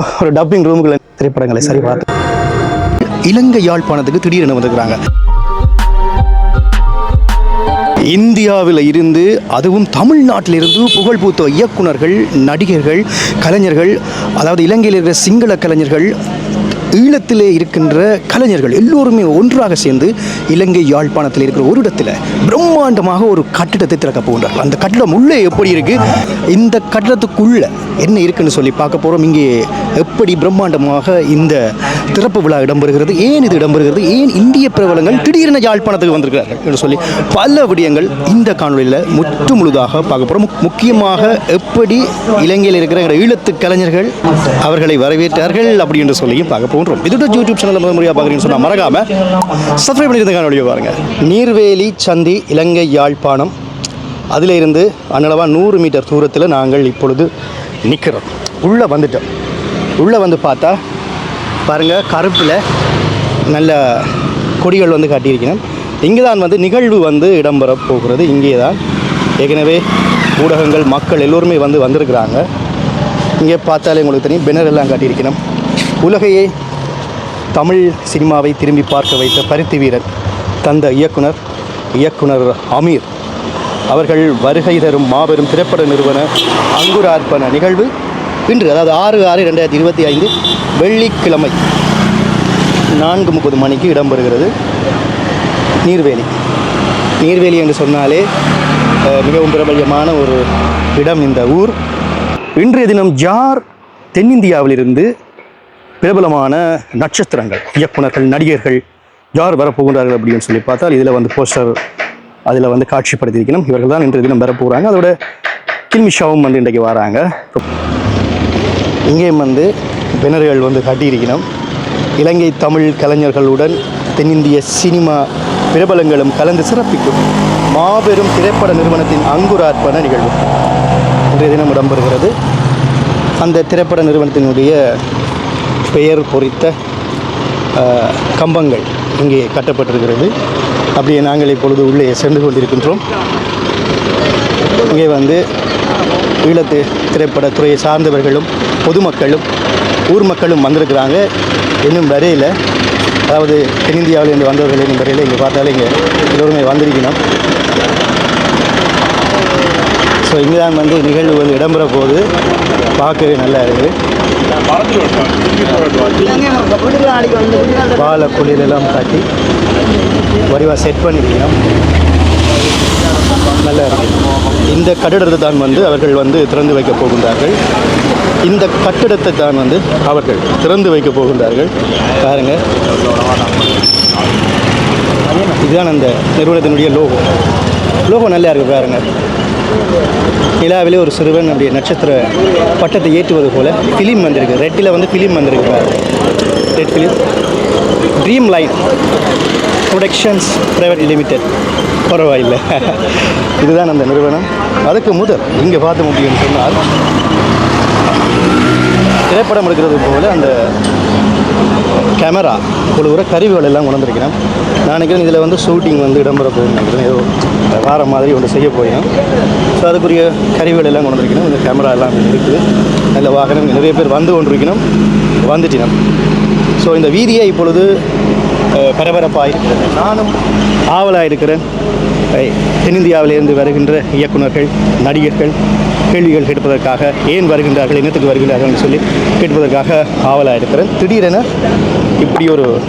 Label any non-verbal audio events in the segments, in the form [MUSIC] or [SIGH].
ஒரு டப்பிங் ரூமுக்குள்ள திரைப்படங்களை சரி பார்த்து. இலங்கை யாழ்ப்பாணத்துக்கு திடீரென வந்திருக்கிறாங்க. இந்தியாவில் இருந்து அதுவும் தமிழ்நாட்டிலிருந்து புகழ்பூத்த இயக்குனர்கள் நடிகர்கள் கலைஞர்கள் அதாவது இலங்கையில் இருக்கிற சிங்கள கலைஞர்கள் ஈழத்திலே இருக்கின்ற கலைஞர்கள் எல்லோருமே ஒன்றாக சேர்ந்து இலங்கை யாழ்ப்பாணத்தில் இருக்கிற ஒரு இடத்துல பிரம்மாண்டமாக ஒரு கட்டிடத்தை திறக்க போகின்றார்கள். அந்த கட்டிடம் உள்ளே எப்படி இருக்கு? இந்த கட்டிடத்துக்குள்ள என்ன இருக்குன்னு சொல்லி பார்க்க போகிறோம் இங்கே எப்படி பிரம்மாண்டமாக இந்த திறப்பு விழா இடம்பெறுகிறது? ஏன் இது இடம்பெறுகிறது? ஏன் இந்திய பிரபலங்கள் திடீரென யாழ்ப்பாணத்துக்கு வந்திருக்கிறார்கள் என்று சொல்லி பல விடயங்கள் இந்த காணொலியில் முற்று முழுதாக பார்க்க போகிறோம் முக்கியமாக எப்படி இலங்கையில் இருக்கிற ஈழத்து கலைஞர்கள் அவர்களை வரவேற்றார்கள் அப்படி என்று சொல்லியும் பார்க்க போகிறோம் இதோட யூடியூப் சேனல் முதல் முறையாக பார்க்குறீங்கன்னு சொன்னால் மறக்காமல் சப்ஸ்கிரைப் பண்ணியிருந்த இந்த காணொலியை நீர்வேலி சந்தி இலங்கை யாழ்ப்பாணம். அதிலிருந்து அன்னளவாக நூறு மீட்டர் தூரத்தில் நாங்கள் இப்பொழுது நிற்கிறோம் உள்ளே வந்துட்டோம். உள்ளே வந்து பார்த்தா பாருங்கள் கருப்பில் நல்ல கொடிகள் வந்து காட்டியிருக்கிறேன் இங்கே தான் வந்து நிகழ்வு வந்து இடம்பெற போகிறது. இங்கே தான் ஏற்கனவே ஊடகங்கள் மக்கள் எல்லோருமே வந்து வந்திருக்கிறாங்க. இங்கே பார்த்தாலே உங்களுக்கு தெரியும் பெனர் எல்லாம் காட்டியிருக்கிறோம் உலகையே தமிழ் சினிமாவை திரும்பி பார்க்க வைத்த பருத்தி வீரர் தந்த இயக்குனர் இயக்குனர் அமீர். அவர்கள் வருகை தரும் மாபெரும் திரைப்பட நிறுவன அங்குரார்ப்பண நிகழ்வு இன்று அதாவது ஆறு ஆறு ரெண்டாயிரத்தி இருபத்தி ஐந்து வெள்ளிக்கிழமை நான்கு முப்பது மணிக்கு இடம்பெறுகிறது. நீர்வேலி. நீர்வேலி என்று சொன்னாலே மிகவும் பிரபல்யமான ஒரு இடம் இந்த ஊர். இன்றைய தினம் ஜார் தென்னிந்தியாவிலிருந்து பிரபலமான நட்சத்திரங்கள் இயக்குனர்கள் நடிகர்கள் யார் வரப்போகிறார்கள் அப்படின்னு சொல்லி பார்த்தால் இதில் வந்து போஸ்டர் அதில் வந்து காட்சிப்படுத்தியிருக்கணும். இவர்கள் தான் இன்றைய தினம் வரப்போகிறாங்க. அதோட கில்மிஷாவும் வந்து இன்றைக்கு வராங்க. இங்கேயும் வந்து பிணர்கள் வந்து காட்டியிருக்கணும். இலங்கை தமிழ் கலைஞர்களுடன் தென்னிந்திய சினிமா பிரபலங்களும் கலந்து சிறப்பிக்கும் மாபெரும் திரைப்பட நிறுவனத்தின் அங்குரார்ப்பண நிகழ்வு. இன்றைய தினம் இடம்பெறுகிறது. அந்த திரைப்பட நிறுவனத்தினுடைய பெயர் பொறித்த கம்பங்கள் இங்கே கட்டப்பட்டிருக்கிறது. அப்படியே நாங்கள் இப்பொழுது உள்ளே சென்று கொண்டிருக்கின்றோம். இங்கே வந்து ஈழத்து திரைப்படத்துறையை சார்ந்தவர்களும் பொதுமக்களும் ஊர் மக்களும் வந்திருக்கிறாங்க. இன்னும் வரையில் அதாவது தென்னிந்தியாவிலிருந்து வந்தவர்கள் இன்னும் வரையில் இங்கே பார்த்தாலே இங்கே எல்லோருமே வந்திருக்கணும் ஸோ இங்கே தான் வந்து நிகழ்வு வந்து இடம்பெற போது பார்க்கவே நல்லா இருக்குது பால குளிரெல்லாம் காட்டி வடிவாக செட் பண்ணிருக்கோம் நல்லா இருக்கு. இந்த கட்டிடத்தை தான் வந்து அவர்கள் வந்து திறந்து வைக்க போகின்றார்கள். இந்த கட்டிடத்தை தான் வந்து அவர்கள் திறந்து வைக்கப் போகின்றார்கள். பாருங்க. இதுதான் அந்த நிறுவனத்தினுடைய லோகோ லோகோ நல்லா இருக்கு பாருங்கள் நிலாவிலே ஒரு சிறுவன் அப்படி நட்சத்திர பட்டத்தை ஏற்றுவது போல் ஃபிலிம் வந்திருக்கு. ரெட்டில் வந்து ஃபிலிம் வந்திருக்கு red film dream line productions private limited பரவாயில்லை. [LAUGHS] இதுதான் அந்த நிறுவனம். அதுக்கு முதல் இங்கே பார்த்து முடியும்னு சொன்னால் திரைப்படம் எடுக்கிறது போல் அந்த கேமரா கொடுக்குற கருவிகள் எல்லாம் கொண்டு வந்திருக்கிறேன் நான் நினைக்கிறேன் இதில் வந்து ஷூட்டிங் வந்து இடம்பெற போகுதுன்னு நினைக்கிறேன். ஏதோ வார மாதிரி ஒன்று செய்ய போயிடும் ஸோ அதுக்குரிய கருவிகள் எல்லாம் கொண்டு வந்திருக்கணும் இந்த கேமரா எல்லாம் இருக்குது. நல்ல வாகனம். நிறைய பேர் வந்து கொண்டிருக்கணும் வந்துட்டினம் ஸோ இந்த வீதியை இப்பொழுது பரபரப்பாக இருக்கிறது நானும் ஆவலாக இருக்கிறேன் தென்னிந்தியாவிலிருந்து வருகின்ற இயக்குனர்கள் நடிகர்கள் கேள்விகள் கேட்பதற்காக ஏன் வருகின்றார்கள் இனத்துக்கு வருகின்றார்கள் சொல்லி கேட்பதற்காக ஆவலாக இருக்கிறேன். திடீரென இப்படி ஒரு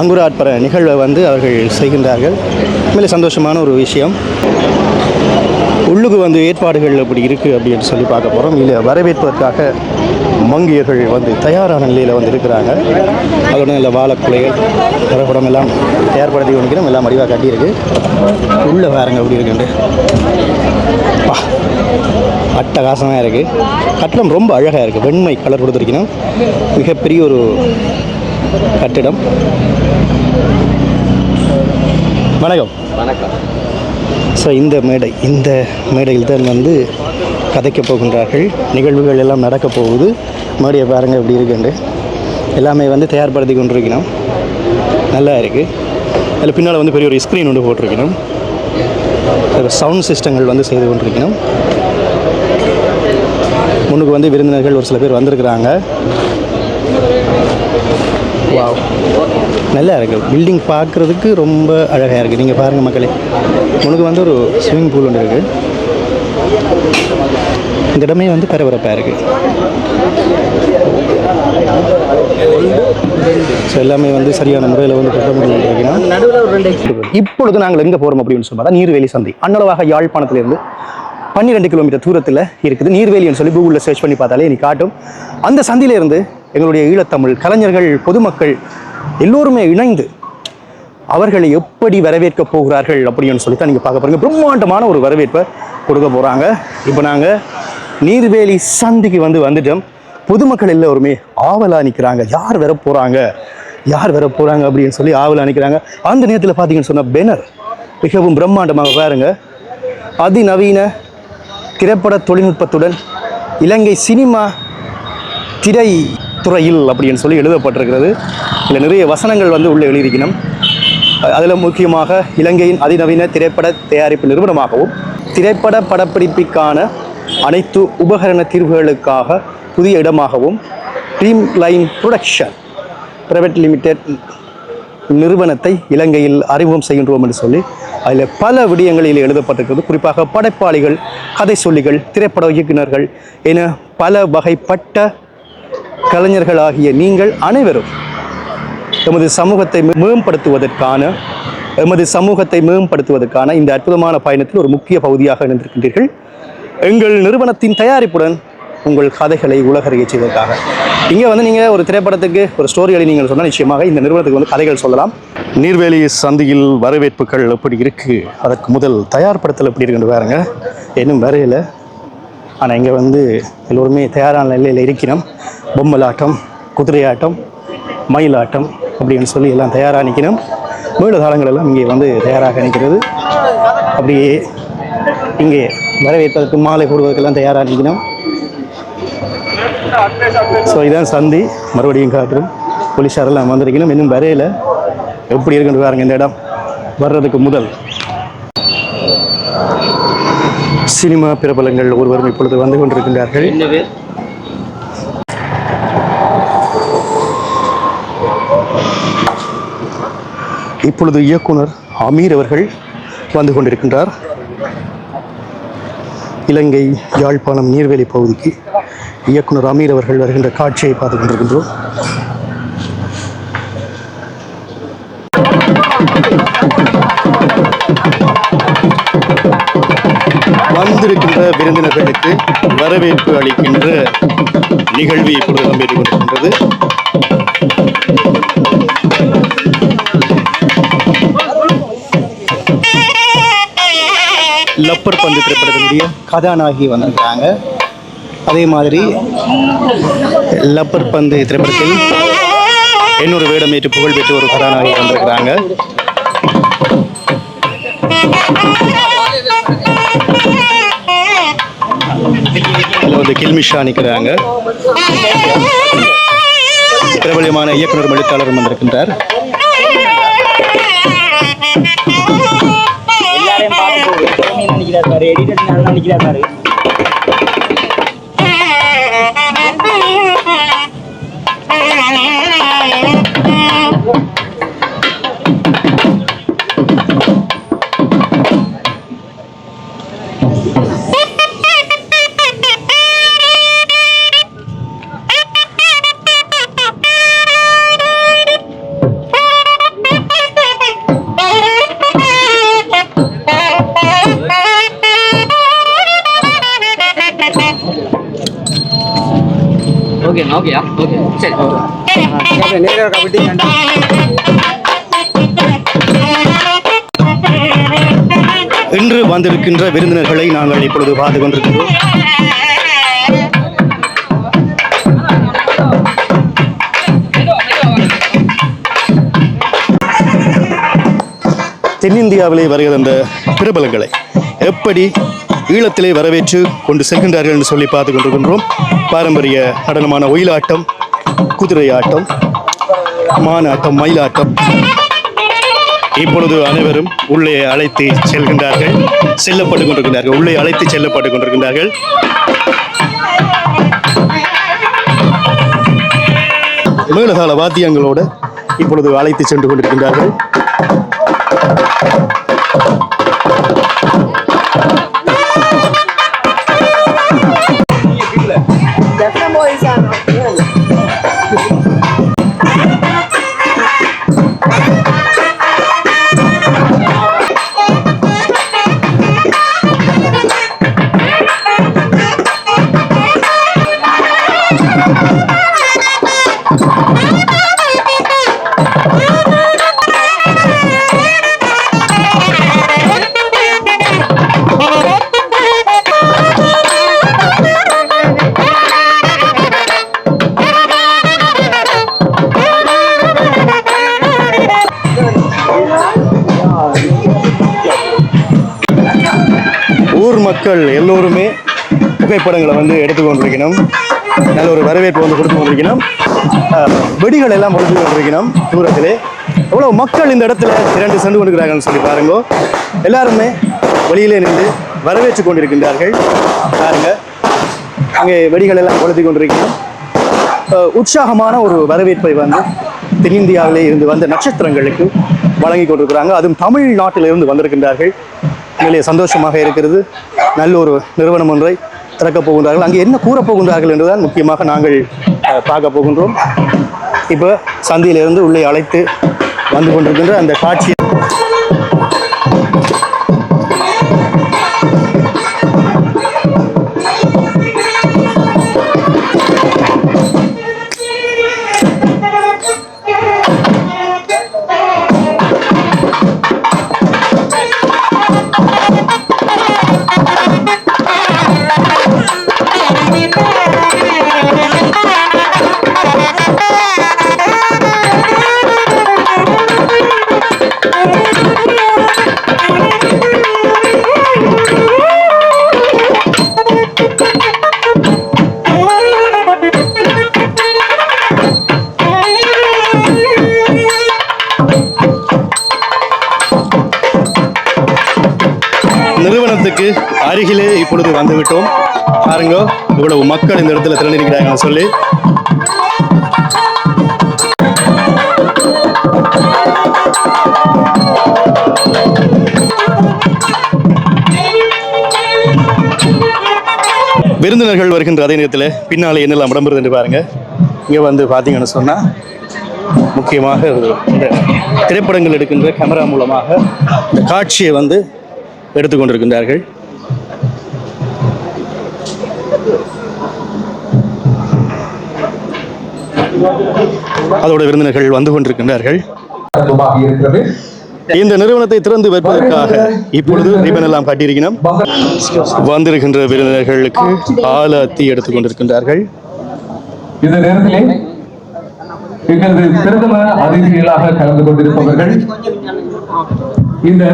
அங்குராட்பர நிகழ்வை வந்து அவர்கள் செய்கின்றார்கள். உண்மையிலே சந்தோஷமான ஒரு விஷயம். உள்ளுக்கு வந்து ஏற்பாடுகள் அப்படி இருக்குது அப்படின்னு சொல்லி பார்க்க போகிறோம் இல்லை வரவேற்பதற்காக மங்கியர்கள் வந்து தயாரான நிலையில் வந்து இருக்கிறாங்க. அதோட நல்ல வாழைக்குலைகள் வரப்படம் எல்லாம் தயார்படுத்தி கொண்டிருக்கிறோம் எல்லாம் அறிவாக கட்டியிருக்கு. உள்ளே வேறங்க அப்படி இருக்குண்டு அட்டகாசமாக இருக்குது கட்டடம் ரொம்ப அழகாக இருக்குது வெண்மை கலர் கொடுத்துருக்கணும். மிகப்பெரிய ஒரு கட்டிடம். வணக்கம். வணக்கம். ஸோ இந்த மேடை இந்த மேடையில் தான் வந்து கதைக்கப் போகின்றார்கள். நிகழ்வுகள் எல்லாம் நடக்கப் போகுது. மேடையை பாருங்கள் எப்படி இருக்குண்டு எல்லாமே வந்து தயார்படுத்தி கொண்டிருக்கணும். நல்லா இருக்குது அதில் பின்னால் வந்து பெரிய ஒரு ஸ்க்ரீன் ஒன்று போட்டிருக்கணும். சவுண்ட் சிஸ்டங்கள் வந்து செய்து கொண்டிருக்கணும். முன்னுக்கு வந்து விருந்தினர்கள் ஒரு சில பேர் வந்திருக்கிறாங்க. வாவ் நல்லா இருக்குது பில்டிங் பார்க்குறதுக்கு ரொம்ப அழகாக இருக்குது நீங்கள் பாருங்கள் மக்களே. உனக்கு வந்து ஒரு ஸ்விம்மிங் பூல் ஒன்று இருக்குது இந்த இடமே வந்து பரபரப்பாக இருக்குது ஸோ எல்லாமே வந்து சரியான முறையில் வந்து கட்ட முடியும் இப்பொழுது நாங்கள் எங்கே போகிறோம் அப்படின்னு சொன்னால் நீர்வேலி சந்தை. அன்னளவாக யாழ்ப்பாணத்திலிருந்து பன்னிரெண்டு கிலோமீட்டர் தூரத்தில் இருக்குது. நீர்வேலின்னு சொல்லி கூகுளில் சர்ச் பண்ணி பார்த்தாலே நீ காட்டும். அந்த சந்தியிலேருந்து எங்களுடைய ஈழத்தமிழ் கலைஞர்கள் பொதுமக்கள் எல்லோருமே இணைந்து அவர்களை எப்படி வரவேற்க போகிறார்கள் அப்படின்னு சொல்லி தான் நீங்கள் பார்க்க போகிறீங்க பிரம்மாண்டமான ஒரு வரவேற்பை கொடுக்க போகிறாங்க இப்போ நாங்கள் நீர்வேலி சந்திக்கு வந்து வந்துட்டோம். பொதுமக்கள் எல்லோருமே ஆவலாக நிற்கிறாங்க யார் வர போகிறாங்க யார் வர போகிறாங்க அப்படின்னு சொல்லி ஆவலாக நிற்கிறாங்க அந்த நேரத்தில் பார்த்தீங்கன்னு சொன்னால் பெனர் மிகவும் பிரம்மாண்டமாக பாருங்க. அதிநவீன திரைப்பட தொழில்நுட்பத்துடன் இலங்கை சினிமா திரை துறையில் அப்படின்னு சொல்லி எழுதப்பட்டிருக்கிறது. இதில் நிறைய வசனங்கள் வந்து உள்ளே எழுதியிருக்கணும். அதில் முக்கியமாக இலங்கையின் அதிநவீன திரைப்பட தயாரிப்பு நிறுவனமாகவும் திரைப்பட படப்பிடிப்பிற்கான அனைத்து உபகரண தீர்வுகளுக்காக புதிய இடமாகவும் dream line production private limited நிறுவனத்தை இலங்கையில் அறிமுகம் செய்கின்றோம் என்று சொல்லி அதில் பல விடயங்களில் எழுதப்பட்டிருக்கிறது. குறிப்பாக படைப்பாளிகள் கதை சொல்லிகள் திரைப்பட இயக்குனர்கள் என பல வகைப்பட்ட கலைஞர்களாகிய நீங்கள் அனைவரும் எமது சமூகத்தை மேம்படுத்துவதற்கான எமது சமூகத்தை மேம்படுத்துவதற்கான இந்த அற்புதமான பயணத்தில் ஒரு முக்கிய பகுதியாக இணைந்திருக்கின்றீர்கள். எங்கள் நிறுவனத்தின் தயாரிப்புடன் உங்கள் கதைகளை உலகறிய செய்வதற்காக. இங்கே வந்து நீங்கள் ஒரு திரைப்படத்துக்கு ஒரு ஸ்டோரிகளை நீங்கள் சொன்னால் நிச்சயமாக இந்த நிறுவனத்துக்கு வந்து கதைகள் சொல்லலாம். நீர்வேலி சந்தையில் வரவேற்புகள் எப்படி இருக்குது அதற்கு முதல் தயார்படுத்தல் எப்படி இருக்குன்னு பாருங்கள் இன்னும் வரையில். ஆனால் இங்கே வந்து எல்லோருமே தயாரான நிலையில் இருக்கிறோம். பொம்மலாட்டம் குதிரையாட்டம் மயிலாட்டம் அப்படின்னு சொல்லி எல்லாம் தயாராக நிற்கணும் மேலுதாளங்கள் காலங்களெல்லாம் இங்கே வந்து தயாராக நிற்கிறது. அப்படியே இங்கே வரவேற்பதற்கு மாலை போடுவதற்கெல்லாம் தயாராக நிற்கணும் ஸோ இதான் சந்தி. மறுபடியும் காட்டுறோம் போலீஸாரெல்லாம் வந்திருக்கணும் இன்னும் வரையில் எப்படி இருக்குன்னு பாருங்க இந்த இடம். வர்றதுக்கு முதல். சினிமா பிரபலங்கள் ஒருவரும் இப்பொழுது வந்து கொண்டிருக்கின்றார்கள். இப்பொழுது இயக்குனர் அமீர் அவர்கள் வந்து கொண்டிருக்கின்றார். இலங்கை யாழ்ப்பாணம் நீர்வேலி பகுதிக்கு இயக்குனர் அமீர் அவர்கள் வருகின்ற காட்சியை பார்த்து கொண்டிருக்கின்றோம். விருந்தினர்களுக்கு வரவேற்பு அளிக்கின்ற நிகழ்வு இப்பொழுது நடைபெற்றுக் கொண்டிருக்கின்றது. லப்பர் பந்து திரைப்படத்தினுடைய கதாநாயகி வந்திருக்கிறாங்க. அதே மாதிரி லப்பர் பந்து திரைப்படத்தில் இன்னொரு வேடமேற்று புகழ்பெற்ற ஒரு கதாநாயகி வந்திருக்கிறாங்க. அதில் வந்து கில்மிஷா நிற்கிறாங்க பிரபலியமான இயக்குனர் எழுத்தாளரும் வந்திருக்கின்றார். நினைக்கிறார் பாரு எடிட்டர் நினைக்கிறார் ஓகே ஓகேயா ஓகே சரி நேரில் கபடி இன்று வந்திருக்கின்ற விருந்தினர்களை நாங்கள் இப்பொழுது பார்த்து கொண்டிருக்கின்றோம். தென்னிந்தியாவிலே வருகிற அந்த பிரபலங்களை எப்படி ஈழத்திலே வரவேற்று கொண்டு செல்கின்றார்கள் என்று சொல்லி பார்த்து கொண்டிருக்கின்றோம். பாரம்பரிய நடனமான ஒயிலாட்டம் குதிரை ஆட்டம் மானாட்டம் மயிலாட்டம் இப்பொழுது அனைவரும் உள்ளே அழைத்து செல்கின்றார்கள். செல்லப்பட்டு கொண்டிருக்கிறார்கள் உள்ளே அழைத்து செல்லப்பட்டு கொண்டிருக்கின்றார்கள். மேலகால வாத்தியங்களோடு இப்பொழுது அழைத்து சென்று கொண்டிருக்கின்றார்கள். மக்கள் எல்லோருமே புகைப்படங்களை வந்து எடுத்துக்கொண்டிருக்கணும். நல்ல ஒரு வரவேற்பு வந்து கொடுத்து கொண்டிருக்கணும் வெடிகள் எல்லாம் கொடுத்து கொண்டிருக்கணும் தூரத்திலே. எவ்வளோ மக்கள் இந்த இடத்துல திரண்டு சென்று கொண்டிருக்கிறாங்கன்னு சொல்லி பாருங்க. எல்லாருமே வெளியிலே நின்று வரவேற்று கொண்டிருக்கின்றார்கள். பாருங்க. அங்கே வெடிகள் எல்லாம் கொளுத்தி கொண்டிருக்கணும். உற்சாகமான ஒரு வரவேற்பை வந்து தென்னிந்தியாவிலே இருந்து வந்த நட்சத்திரங்களுக்கு வழங்கி கொண்டிருக்கிறாங்க. அதுவும் தமிழ்நாட்டிலிருந்து வந்திருக்கின்றார்கள். உண்மையிலே சந்தோஷமாக இருக்கிறது. நல்ல ஒரு நிறுவனம் ஒன்றை திறக்கப் போகின்றார்கள். அங்கே என்ன கூறப் போகின்றார்கள் என்றுதான் முக்கியமாக நாங்கள் பார்க்க போகின்றோம். இப்போ சந்தியிலிருந்து உள்ளே அழைத்து வந்து கொண்டிருக்கின்ற அந்த காட்சி கோயிலுக்கு அருகிலே இப்பொழுது வந்துவிட்டோம். பாருங்க இவ்வளவு மக்கள் இந்த இடத்துல திரண்டிருக்கிறாங்கன்னு சொல்லி. விருந்தினர்கள் வருகின்ற அதே நேரத்தில் பின்னாலே என்னெல்லாம் இடம்பெறுது என்று பாருங்க. இங்கே வந்து பார்த்தீங்கன்னு சொன்னால் முக்கியமாக இந்த திரைப்படங்கள் எடுக்கின்ற கேமரா மூலமாக இந்த காட்சியை வந்து எடுத்துக்கொண்டிருக்கின்றார்கள். அதோட விருந்தினர்கள் வந்து கொண்டிருக்கின்றார்கள். இந்த நிறுவனத்தை திறந்து வைப்பதற்காக இப்பொழுது ரிபன் எல்லாம் காட்டியிருக்கிறோம். வந்திருக்கின்ற விருந்தினர்களுக்கு ஆலத்தி எடுத்துக் கொண்டிருக்கின்றார்கள். இந்த நேரத்திலே எங்களது பிரதம அதிதிகளாக கலந்து கொண்டிருப்பவர்கள் இந்த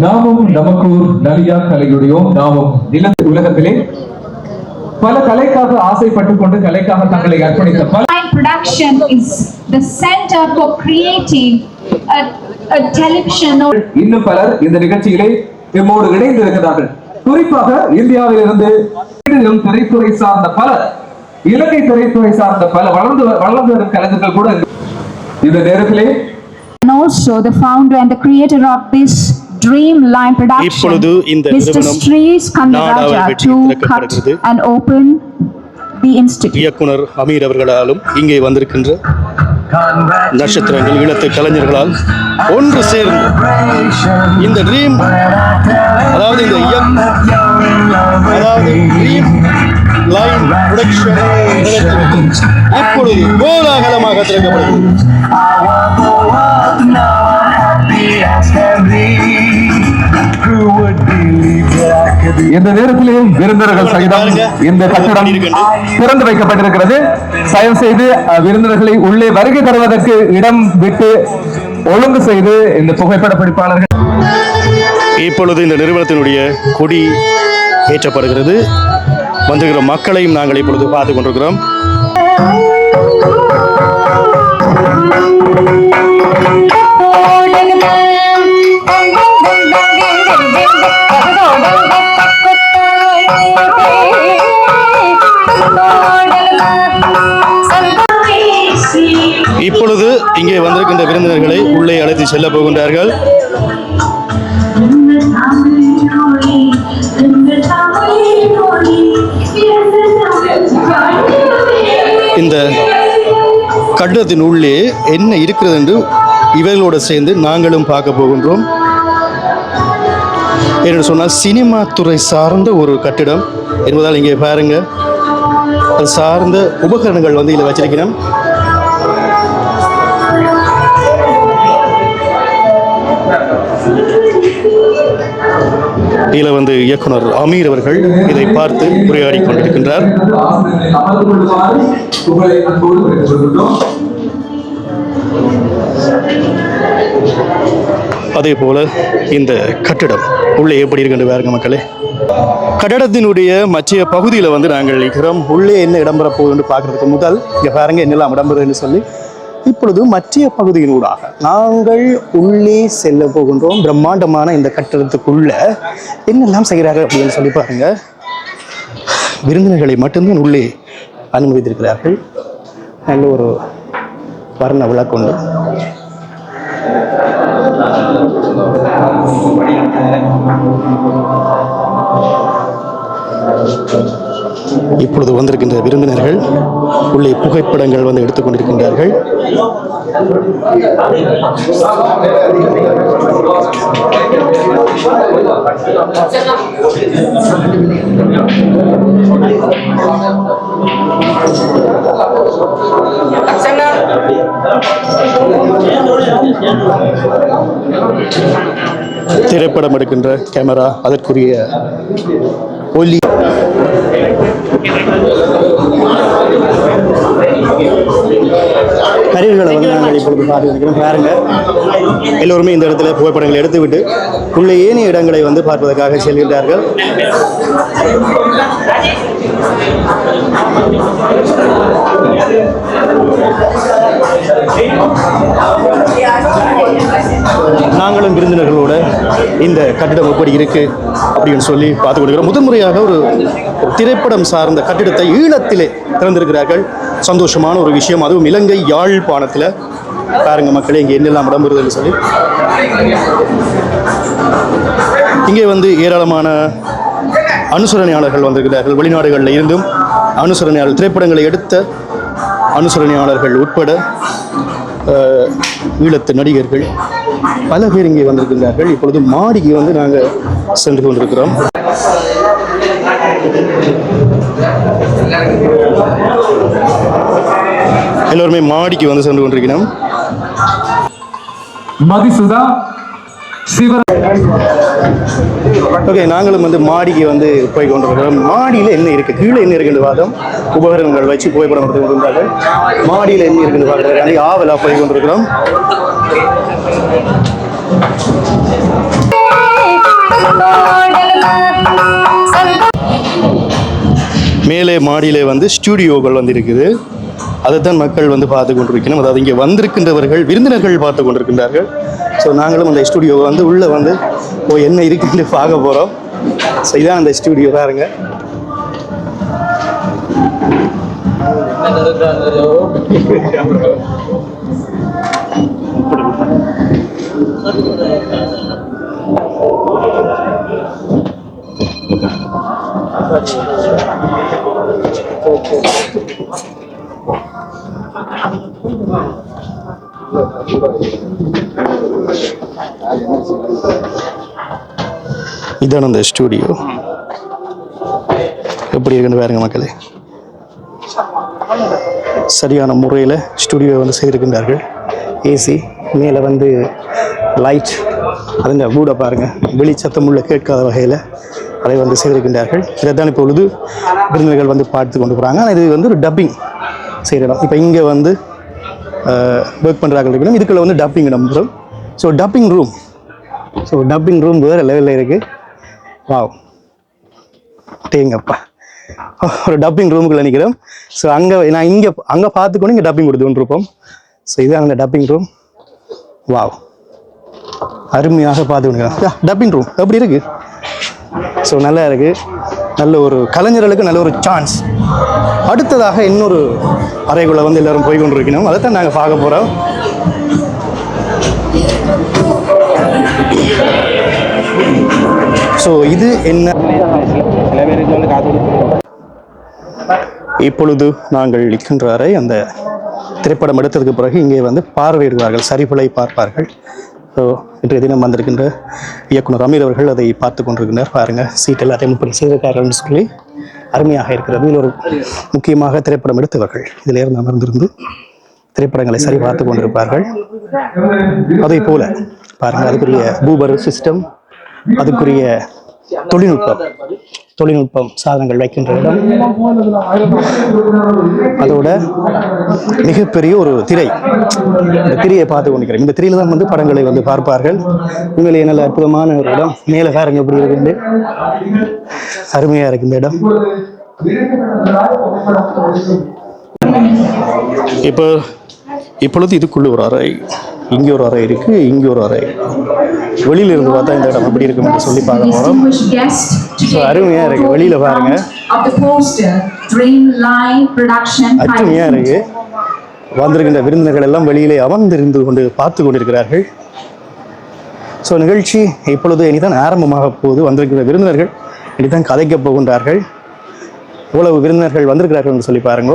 நாமும் நமக்கூர் நலியா கலையுடையோம் நாமும் நில உலகத்திலே பல கலைக்காக ஆசைப்பட்டுக் கொண்டு கலைக்காக தங்களை அர்ப்பணித்த பல Online production is the center for creating a, a television. or இன்னும் பலர் இந்த நிகழ்ச்சியிலே எம்மோடு இணைந்து இருக்கிறார்கள் குறிப்பாக இந்தியாவில் இருந்து திரைத்துறை சார்ந்த பலர் இலங்கை திரைத்துறை சார்ந்த பல வளர்ந்து வளர்ந்து வரும் கலைஞர்கள் கூட இந்த நேரத்திலே and also the founder and the creator of this Dreamline production, இப்பொழுது இந்த Mr. நிறுவனம் வெற்றி to cut திறக்கப்படுகிறது. and open the institute. இயக்குனர் அமீர் அவர்களாலும் இங்கே வந்திருக்கின்ற நட்சத்திரங்கள் ஈழத்து கலைஞர்களால் ஒன்று சேர்ந்து இந்த ட்ரீம் அதாவது இந்த இயக் அதாவது ட்ரீம் லைன் ப்ரொடக்ஷன் இப்பொழுது கோலாகலமாக திறக்கப்படுகிறது. இந்த நேரத்திலே விருந்தினர்கள் சகிதம் இந்த கட்டடம் திறந்து வைக்கப்பட்டிருக்கிறது. தயவு செய்து விருந்தினர்களை உள்ளே வருகை தருவதற்கு இடம் விட்டு ஒழுங்கு செய்து இந்த புகைப்பட பிடிப்பாளர்கள். இப்பொழுது இந்த நிறுவனத்தினுடைய கொடி ஏற்றப்படுகிறது. வந்திருக்கிற மக்களையும் நாங்கள் இப்பொழுது பார்த்து கொண்டிருக்கிறோம். இப்பொழுது இங்கே வந்திருக்கின்ற விருந்தினர்களை உள்ளே அழைத்து செல்ல போகின்றார்கள். கட்டடத்தின் உள்ளே என்ன இருக்கிறது என்று இவர்களோடு சேர்ந்து நாங்களும் பார்க்க போகின்றோம். என்று சொன்னால் சினிமா துறை சார்ந்த ஒரு கட்டிடம் என்பதால் இங்கே பாருங்கள் அது சார்ந்த உபகரணங்கள் வந்து இதில் வச்சிருக்கிறேன் இதில் வந்து இயக்குனர் அமீர் அவர்கள் இதை பார்த்து உரையாடி கொண்டிருக்கின்றார். அதே போல இந்த கட்டிடம் உள்ளே எப்படி இருக்குன்னு பாருங்க மக்களே. கட்டடத்தினுடைய மற்ற பகுதியில் வந்து நாங்கள் இருக்கிறோம். உள்ளே என்ன இடம்பெற போகுதுன்னு பார்க்கறதுக்கு முதல் இங்கே பாருங்க என்னெல்லாம் இடம்பெறுதுன்னு சொல்லி இப்பொழுது மற்ற பகுதியினூடாக நாங்கள் உள்ளே செல்ல போகின்றோம். பிரம்மாண்டமான இந்த கட்டிடத்துக்குள்ள என்னெல்லாம் செய்கிறார்கள் அப்படின்னு சொல்லி பாருங்க. விருந்தினர்களை மட்டும்தான் உள்ளே அனுமதித்திருக்கிறார்கள். நல்ல ஒரு வர்ண விளக்கொண்டு இப்பொழுது வந்திருக்கின்ற விருந்தினர்கள் உள்ளே புகைப்படங்கள் வந்து எடுத்துக்கொண்டிருக்கின்றார்கள். திரைப்படம் எடுக்கின்ற கேமரா அதற்குரிய ஒலி. கருவிகளை வந்து நாங்கள் இப்பொழுது பார்த்துருக்கிறோம் பாருங்கள் எல்லோருமே இந்த இடத்துல புகைப்படங்களை எடுத்துவிட்டு உள்ள ஏனைய இடங்களை வந்து பார்ப்பதற்காக செல்கின்றார்கள். நாங்களும் விருந்தினர்களோட இந்த கட்டிடம் எப்படி இருக்கு அப்படின்னு சொல்லி பார்த்து கொடுக்கிறோம் முதன்முறையாக ஒரு திரைப்படம் சார்ந்த கட்டிடத்தை ஈழத்திலே திறந்திருக்கிறார்கள். சந்தோஷமான ஒரு விஷயம். அதுவும் இலங்கை யாழ்ப்பாணத்தில். பாருங்க மக்களே இங்கே என்னெல்லாம் இடம்பெறுதுன்னு சொல்லி. இங்கே வந்து ஏராளமான அனுசரணையாளர்கள் வந்திருக்கிறார்கள். வெளிநாடுகளில் இருந்தும் அனுசரணையாளர் திரைப்படங்களை எடுத்த அனுசரணையாளர்கள் உட்பட ஈழத்து நடிகர்கள் பல பேர் இங்கே வந்திருக்கின்றார்கள். இப்பொழுது மாடிக்கு வந்து நாங்கள் சென்று கொண்டிருக்கிறோம். எல்லோருமே மாடிக்கு வந்து சென்று கொண்டிருக்கிறோம். மதிசுதா ஓகே நாங்களும் வந்து மாடிக்கு வந்து போய் கொண்டிருக்கிறோம். மாடியில் என்ன இருக்குது கீழே என்ன இருக்குன்னு வாதம் உபகரணங்கள் வச்சு புகைப்படம் எடுத்து கொண்டிருந்தார்கள் மாடியில் என்ன இருக்குன்னு பார்க்கறதுக்காண்டி ஆவலாக போய் கொண்டிருக்கிறோம். மேலே மாடியிலே வந்து ஸ்டூடியோக்கள் வந்து இருக்குது. அதைத்தான் மக்கள் வந்து பார்த்து கொண்டிருக்கணும் அதாவது இங்கே வந்திருக்கின்றவர்கள் விருந்தினர்கள் பார்த்து கொண்டிருக்கின்றார்கள் ஸோ நாங்களும் அந்த ஸ்டூடியோவை வந்து உள்ளே வந்து ஓ என்ன இருக்குன்னு பார்க்க போகிறோம் ஸோ இதான் அந்த ஸ்டூடியோ பாருங்க. [LAUGHS] இதான அந்த ஸ்டூடியோ எப்படி இருக்குன்னு பாருங்க மக்களே. சரியான முறையில் ஸ்டுடியோ வந்து செய்திருக்கின்றார்கள். ஏசி மேலே வந்து லைட் அதுங்க கூட பாருங்கள் வெளிச்சத்தம் உள்ள கேட்காத வகையில் அதை வந்து செய்திருக்கின்றார்கள். தான் இப்பொழுது விருந்தினர்கள் வந்து பார்த்து கொண்டு போகிறாங்க ஆனால் இது வந்து ஒரு டப்பிங் செய்கிற இடம் இப்போ இங்கே வந்து ஒர்க் பண்ணுறாங்க இருக்கணும் இதுக்குள்ள வந்து டப்பிங் இடம் room so dubbing room so dubbing room வேறு லெவலில் இருக்குது வாவ் தேங்கப்பா. ஒரு டப்பிங் ரூமுக்குள்ளே நிற்கிறோம் ஸோ அங்கே நான் இங்கே அங்கே பார்த்துக்கொண்டு இங்கே டப்பிங் கொடுத்து ஸோ இதுதான் அந்த டப்பிங் ரூம் வாவ் அருமையாக பார்த்து டப்பிங் ரூம் எப்படி இருக்குது ஸோ நல்லா இருக்குது நல்ல ஒரு கலைஞர்களுக்கு நல்ல ஒரு சான்ஸ் அடுத்ததாக இன்னொரு அறைக்குள்ளே வந்து எல்லாரும் போய் கொண்டிருக்கணும். அதை தான் நாங்கள் பார்க்க போகிறோம் ஸோ இது என்ன? இப்பொழுது நாங்கள் இருக்கின்ற அறை அந்த திரைப்படம் எடுத்ததுக்கு பிறகு இங்கே வந்து பார்வையிடுவார்கள் சரிபுலை பார்ப்பார்கள். இன்றைய தினம் வந்திருக்கின்ற இயக்குனர் அமீர் அவர்கள் அதை பார்த்து கொண்டிருக்கின்றார் பாருங்க சீட் எல்லாத்தையும் இப்படி செய்திருக்கார்கள்னு சொல்லி அருமையாக இருக்கிறது. இதில் ஒரு முக்கியமாக திரைப்படம் எடுத்தவர்கள் இதில் இருந்து அமர்ந்திருந்து திரைப்படங்களை சரி பார்த்து கொண்டிருப்பார்கள். அதே போல பாருங்க அதுக்குரிய பூபர் சிஸ்டம் அதுக்குரிய தொழில்நுட்பம். தொழில்நுட்பம் சாதனங்கள் வைக்கின்ற இடம் அதோட மிகப்பெரிய ஒரு திரை. இந்த திரையை பார்த்து கொண்டிருக்கிறேன். இந்த திரையில தான் வந்து படங்களை வந்து பார்ப்பார்கள். உண்மையிலேயே நல்ல அற்புதமான ஒரு இடம். மேலே பாருங்க எப்படி இருக்குது அருமையா இருக்கு இந்த இடம். இப்போ இப்பொழுது இதுக்குள்ள ஒரு அறை. இங்கே ஒரு அறை இருக்கு இங்கே ஒரு அறை. வெளியில இருந்து பார்த்தா இந்த இடம் எப்படி இருக்கும் என்று சொல்லி பார்க்க போறோம். Distinguished guest So, அருமையா இருக்கு. வெளியில பாருங்க. Of the poster, Dreamline Production அருமையா Private இருக்கு. வந்திருக்கின்ற விருந்தினர்கள் எல்லாம் வெளியிலே அமர்ந்திருந்து கொண்டு பார்த்து கொண்டிருக்கிறார்கள். ஸோ நிகழ்ச்சி இப்பொழுது இனிதான் ஆரம்பமாக போகுது. வந்திருக்கிற விருந்தினர்கள் இனிதான் கதைக்க போகின்றார்கள். இவ்வளவு விருந்தினர்கள் வந்திருக்கிறார்கள் என்று சொல்லி பாருங்க.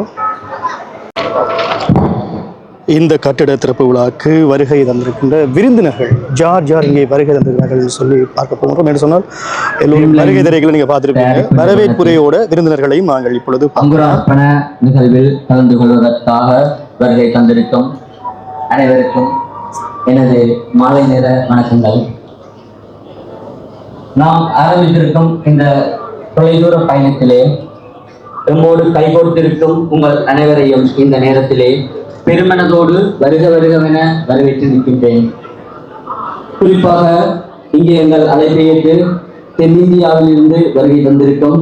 இந்த கட்டிட திறப்பு விழாக்கு வருகை தந்திருக்கின்ற விருந்தினர்கள் ஜார் ஜார் இங்கே வருகை தந்திருக்கிறார்கள் சொல்லி பார்க்க போகின்றோம் என்று சொன்னால் எல்லோரும் வருகை திரைகளை நீங்க பார்த்திருப்பீங்க. வரவேற்புரையோட விருந்தினர்களையும் நாங்கள் இப்பொழுது. அங்குரார்ப்பண நிகழ்வில் கலந்து கொள்வதற்காக வருகை தந்திருக்கும் அனைவருக்கும் எனது மாலை நேர வணக்கங்கள். நாம் ஆரம்பித்திருக்கும் இந்த தொலைதூர பயணத்திலே எம்மோடு கைகோர்த்திருக்கும் உங்கள் அனைவரையும் இந்த நேரத்திலே பெருமனதோடு வருக வருகவென வரவேற்று நிற்கின்றேன். குறிப்பாக இங்கே எங்கள் அழைப்பை ஏற்று தென்னிந்தியாவில் இருந்து வருகை தந்திருக்கும்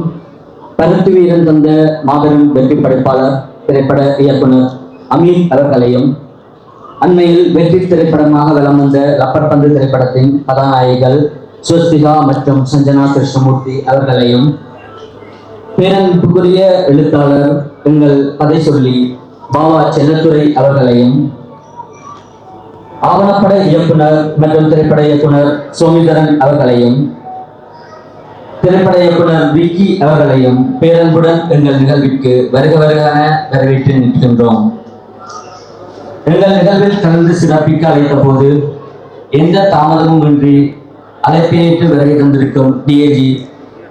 பருத்து வீரன் தந்த மாபெரும் வெற்றி படைப்பாளர் திரைப்பட இயக்குனர் அமீர் அவர்களையும் அண்மையில் வெற்றி திரைப்படமாக வலம் வந்த ரப்பர் பந்து திரைப்படத்தின் கதாநாயகிகள் சுஸ்திகா மற்றும் சஞ்சனா கிருஷ்ணமூர்த்தி அவர்களையும் பேரன்புக்குரிய எழுத்தாளர் எங்கள் கதை சொல்லி பாபா செல்லத்துறை அவர்களையும் ஆவணப்பட இயக்குனர் மற்றும் திரைப்பட இயக்குனர் சோமிதரன் அவர்களையும் திரைப்பட இயக்குனர் விக்கி அவர்களையும் பேரன்புடன் எங்கள் நிகழ்விற்கு வருக வருகான வரவேற்று நிற்கின்றோம். எங்கள் நிகழ்வில் கலந்து சிறப்பிக்க அழைத்த போது எந்த தாமதமும் இன்றி அழைப்பேற்று வருகை தந்திருக்கும் டிஏஜி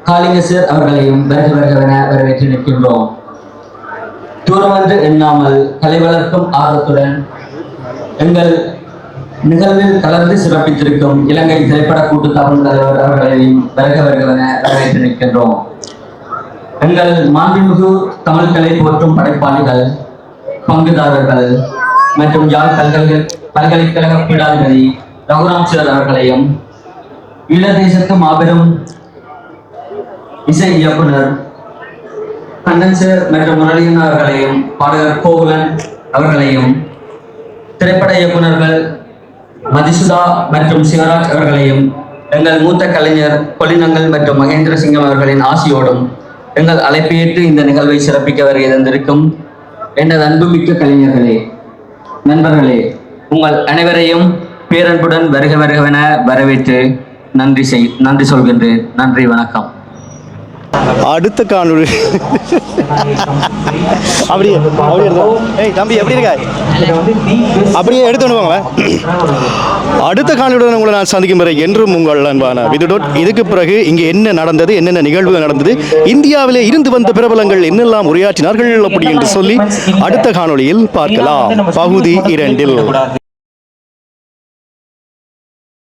காளிங்கசர் அவர்களையும் வருக வருகவென வரவேற்று நிற்கின்றோம். தூரமன்று எண்ணாமல் கலை வளர்க்கும் ஆர்வத்துடன் எங்கள் நிகழ்வில் கலந்து சிறப்பித்திருக்கும் இலங்கை திரைப்பட கூட்டு தமிழ் தலைவர் அவர்களையும் வருக வருகவென வரவேற்று எங்கள் மாண்புமிகு தமிழ் கலை போற்றும் படைப்பாளிகள் பங்குதாரர்கள் மற்றும் யாழ் பல்கலை பல்கலைக்கழக பீடாதிபதி ரகுராம் சார் அவர்களையும் ஈழதேசத்து மாபெரும் இசை இயக்குனர் கண்ணன்சர் மற்றும் முரளியன் அவர்களையும் பாடகர் கோகுலன் அவர்களையும் திரைப்பட இயக்குனர்கள் மதிசுதா மற்றும் சிவராஜ் அவர்களையும் எங்கள் மூத்த கலைஞர் கொலினங்கள் மற்றும் மகேந்திர சிங்கம் அவர்களின் ஆசியோடும் எங்கள் அழைப்பேற்று இந்த நிகழ்வை சிறப்பிக்க வருகை தந்திருக்கும் எனது அன்புமிக்க கலைஞர்களே நண்பர்களே உங்கள் அனைவரையும் பேரன்புடன் வருக வருகவென வரவேற்று நன்றி செய் நன்றி சொல்கின்றேன். நன்றி வணக்கம். அடுத்த காணொளி. அப்படியே அப்படியே எடுத்து- ஏய் தம்பி எப்படி இருக்க? அப்படியே எடுத்து வாங்க அடுத்த காணொலியுடன் உங்களை நான் சந்திக்கும் வரை என்றும் உங்கள் அன்பான விதுடோட். இதுக்கு பிறகு இங்கே என்ன நடந்தது என்னென்ன நிகழ்வுகள் நடந்தது இந்தியாவிலே இருந்து வந்த பிரபலங்கள் என்னெல்லாம் உரையாற்றினார்கள் அப்படி என்று சொல்லி அடுத்த காணொளியில் பார்க்கலாம். பகுதி இரண்டில்.